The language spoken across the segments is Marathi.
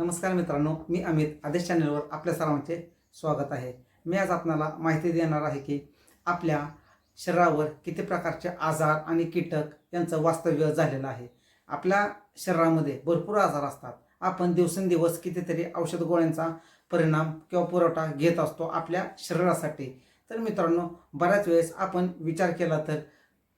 नमस्कार मित्रांनो मी अमित आदेश चॅनलवर आपल्या सर्वांचे स्वागत आहे. मी आज आपणाला माहिती देणार आहे की आपल्या शरीरावर किती प्रकारचे आजार आणि कीटक यांचं वास्तव्य झालेलं आहे. आपल्या शरीरामध्ये भरपूर आजार असतात. आपण दिवसेंदिवस कितीतरी औषध गोळ्यांचा परिणाम किंवा पुरवठा घेत असतो आपल्या शरीरासाठी. तर मित्रांनो बऱ्याच वेळेस आपण विचार केला तर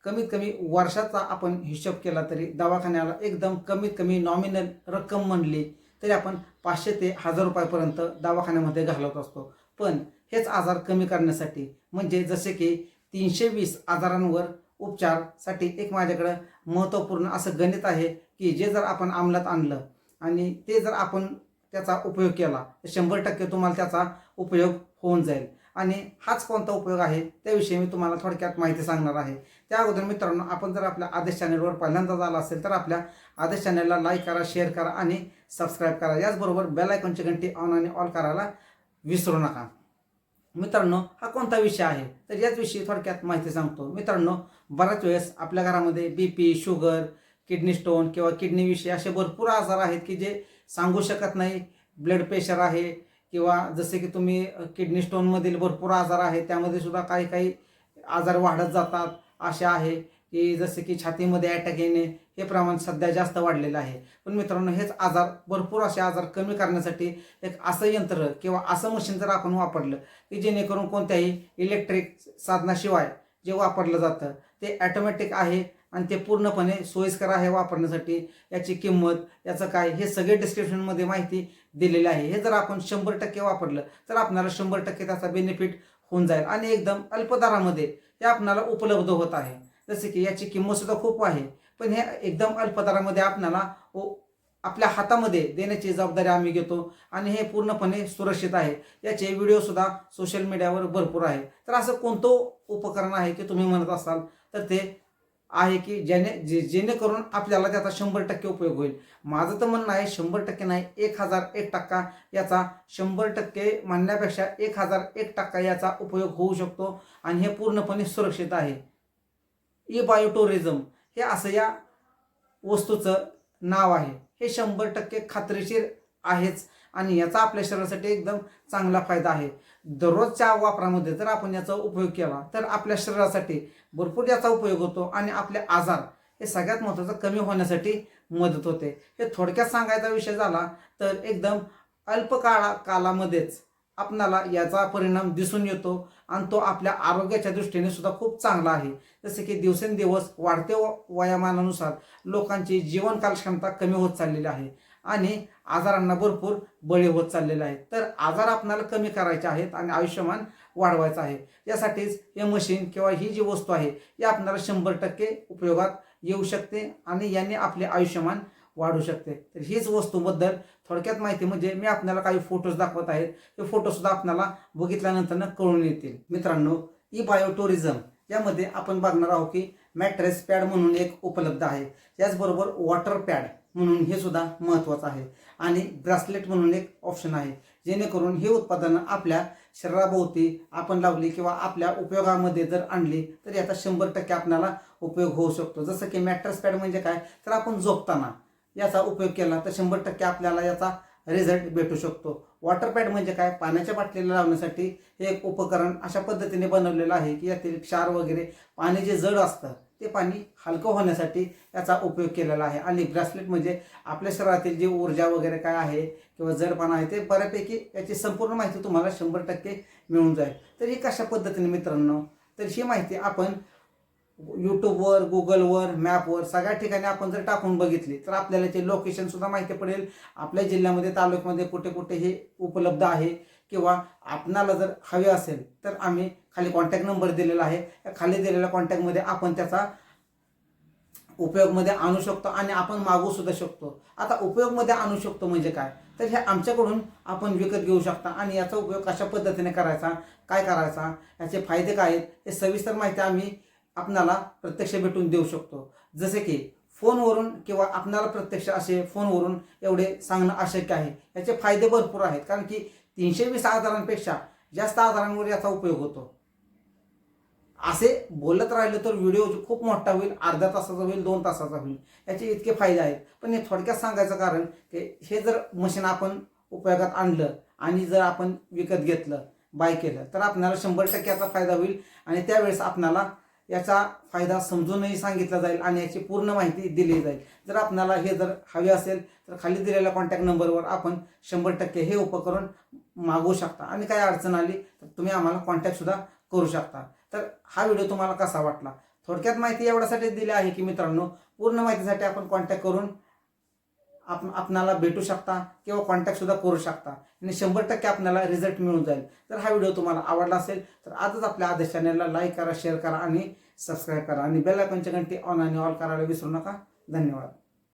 कमीत कमी वर्षाचा आपण हिशोब केला तरी दवाखान्याला एकदम कमीत कमी नॉमिनल रक्कम म्हणली तरी आपण पाचशे ते हजार रुपयापर्यंत दवाखान्यामध्ये घालवत असतो. पण हेच आजार कमी करण्यासाठी म्हणजे जसे की तीनशे वीस आजारांवर उपचारसाठी एक माझ्याकडं महत्त्वपूर्ण असं गणित आहे की जे जर आपण अंमलात आणलं आणि ते जर आपण त्याचा उपयोग केला तर शंभर टक्के तुम्हाला त्याचा उपयोग होऊन जाईल. आणि हाच कोणता उपयोग आहे? त्याविषयी मी तुम्हाला थोडक्यात माहिती सांगणार आहे. त्या अगोदर मित्रांनो आपण जर आपल्या आदेश चॅनलवर पहिल्यांदा झाला असेल तर आपल्या आदेश चॅनलला लाईक करा शेअर करा आणि सबस्क्राईब करा. याचबरोबर बेल आयकॉनची घंटी ऑन आणि ऑल करायला विसरू नका. मित्रांनो हा कोणता विषय आहे? तर याच विषयी थोडक्यात माहिती सांगतो. मित्रांनो बऱ्याच वेळेस आपल्या घरामध्ये B P sugar kidney stone किंवा किडनीविषयी असे भरपूर आजार आहेत की जे सांगू शकत नाही. ब्लड प्रेशर आहे किंवा जसे की तुम्ही किडनी स्टोनमधील भरपूर आजार आहेत त्यामध्ये सुद्धा काही काही आजार वाढत जातात असे आहे की जसे की छातीमध्ये अटॅक येणे हे प्रमाण सध्या जास्त वाढलेलं आहे. पण मित्रांनो हेच आजार भरपूर असे आजार कमी करण्यासाठी एक असं यंत्र किंवा असं मशीन जर आपण वापरलं की जेणेकरून कोणत्याही इलेक्ट्रिक साधनाशिवाय जे वापरलं जातं ते ॲटोमॅटिक आहे आणि ते पूर्णपणे सोयीस्कर आहे वापरण्यासाठी. याची किंमत याचं काय हे सगळे डिस्क्रिप्शनमध्ये माहिती दिलेलं आहे. हे जर आपण शंभर टक्के वापरलं तर आपल्याला शंभर टक्के त्याचा बेनिफिट होऊन जाईल. आणि एकदम अल्प दरामध्ये हे आपणाला उपलब्ध होत आहे. जसे की याची किंमत सुद्धा खूप आहे. पण हे एकदम अल्प दरामध्ये ओ- आपल्या हातामध्ये देण्याची जबाबदारी आम्ही घेतो आणि हे पूर्णपणे सुरक्षित आहे. याचे व्हिडिओसुद्धा सोशल मीडियावर भरपूर आहे. तर असं कोणतं उपकरण आहे की तुम्ही म्हणत असाल तर ते आहे की ज्याने जे जेणेकरून आपल्याला त्याचा शंभर टक्के उपयोग होईल. माझं तर म्हणणं आहे शंभर टक्के नाही एक हजार एक टक्का याचा शंभर टक्के म्हणण्यापेक्षा एक हजार एक टक्का याचा उपयोग होऊ शकतो आणि हे पूर्णपणे सुरक्षित आहे. ई बायोटोरिझम हे असं या वस्तूचं नाव आहे. हे शंभर टक्के खात्रीशीर आहेच. आणि याचा आपल्या शरीरासाठी एकदम चांगला फायदा आहे. दररोजच्या वापरामध्ये जर आपण याचा उपयोग केला तर आपल्या शरीरासाठी भरपूर याचा उपयोग होतो आणि आपले आजार हे सगळ्यात महत्त्वाचं कमी होण्यासाठी मदत होते. हे थोडक्यात सांगायचा विषय झाला तर एकदम अल्प काळा कालामध्येच आपणाला याचा परिणाम दिसून येतो आणि तो आपल्या आरोग्याच्या दृष्टीने सुद्धा खूप चांगला आहे. जसे की दिवसेंदिवस वाढते व- वयामानानुसार लोकांची जीवनकाल क्षमता कमी होत चाललेली आहे. आणि आजारांना भरपूर बळी होत चाललेले आहेत तर आजार आपणाला कमी करायचे आहेत आणि आयुष्यमान वाढवायचं आहे. यासाठीच हे मशीन किंवा ही जी वस्तू आहे ही आपणाला शंभर टक्के उपयोगात येऊ शकते आणि याने आपले आयुष्यमान वाढू शकते. तर हीच वस्तूबद्दल थोडक्यात माहिती म्हणजे मी आपल्याला काही फोटोज दाखवत आहेत. हे फोटोसुद्धा आपल्याला बघितल्यानंतर कळून येतील. मित्रांनो ई बायोटुरिझम यामध्ये आपण बघणार आहोत की मॅट्रेस पॅड म्हणून एक उपलब्ध आहे. त्याचबरोबर वॉटर पॅड म्हणून हे सुद्धा महत्त्वाचं आहे. आणि ब्रासलेट म्हणून एक ऑप्शन आहे. जेणेकरून हे उत्पादनं आपल्या शरीराभोवती आपण लावली किंवा आपल्या उपयोगामध्ये जर आणली तर याचा शंभर टक्के आपल्याला उपयोग होऊ शकतो. जसं की मॅट्रस पॅड म्हणजे काय? तर आपण झोपताना याचा उपयोग केला तर शंभर टक्के आपल्याला याचा रिझल्ट भेटू शकतो. वॉटर पॅड म्हणजे काय? पाण्याच्या बाटलीला लावण्यासाठी हे एक उपकरण अशा पद्धतीने बनवलेलं आहे की यातील क्षार वगैरे पाणी जे जड असतं ते पाणी हलकं होण्यासाठी याचा उपयोग केलेला आहे. आणि ब्रेसलेट म्हणजे आपल्या शरीरातील जी ऊर्जा वगैरे काय आहे किंवा जडपणा आहे ते बऱ्यापैकी याची संपूर्ण माहिती तुम्हाला शंभर टक्के मिळून जाईल. तर ही कशा पद्धतीने मित्रांनो? तर ही माहिती आपण यूट्यूबवर गुगलवर मॅपवर सगळ्या ठिकाणी आपण जर टाकून बघितली तर आपल्याला ते लोकेशनसुद्धा माहिती पडेल. आपल्या जिल्ह्यामध्ये तालुक्यामध्ये कुठे कुठे हे उपलब्ध आहे किंवा आपणाला जर हवे असेल तर आम्ही खाली कॉन्टॅक्ट नंबर दिलेला आहे. या खाली दिलेल्या कॉन्टॅक्टमध्ये आपण त्याचा उपयोगमध्ये आणू शकतो आणि आपण मागू सुद्धा शकतो. आता उपयोगमध्ये आणू शकतो म्हणजे काय? तर हे आमच्याकडून आपण विकत घेऊ शकता आणि याचा उपयोग कशा पद्धतीने करायचा काय करायचा याचे फायदे काय आहेत हे सविस्तर माहिती आम्ही आपणाला प्रत्यक्ष भेटून देऊ शकतो. जसे की फोनवरून किंवा आपणाला प्रत्यक्ष असे फोनवरून एवढे सांगणं अशक्य आहे. याचे फायदे भरपूर आहेत. कारण की तीनशे वीस आजारांपेक्षा जास्त आजारांवर याचा उपयोग होतो. असे बोलत राहिलं तर व्हिडिओ खूप मोठा होईल अर्ध्या तासाचा होईल दोन तासाचा होईल याचे इतके फायदे आहेत. पण हे थोडक्यात सांगायचं कारण की हे जर मशीन आपण उपयोगात आणलं आणि जर आपण विकत घेतलं बाय केलं तर आपल्याला शंभर टक्के याचा फायदा होईल आणि त्यावेळेस आपणाला याचा फायदा समजूनही सांगितला जाईल आणि याची पूर्ण माहिती दिली जाईल. जर आपणाला हे जर हवे असेल तर खाली दिलेल्या कॉन्टॅक्ट नंबरवर आपण शंभर टक्के हे उपकरण मागवू शकता. आणि काय अडचण आली तर तुम्ही आम्हाला कॉन्टॅक्टसुद्धा करू शकता. तर हा व्हिडिओ तुम्हाला कसा वाटला? थोडक्यात माहिती एवढ्यासाठी दिली आहे की मित्रांनो पूर्ण माहितीसाठी आपण कॉन्टॅक्ट करून आप आपणाला भेटू शकता किंवा कॉन्टॅक्टसुद्धा करू शकता. आणि शंभर टक्के आपल्याला रिझल्ट मिळून जाईल. तर हा व्हिडिओ तुम्हाला आवडला असेल तर आजच आपल्या आदेश चॅनलला लाईक करा शेअर करा आणि सबस्क्राईब करा आणि बेल आयकॉनच्या घंटी ऑन आणि ऑल करायला विसरू नका. धन्यवाद.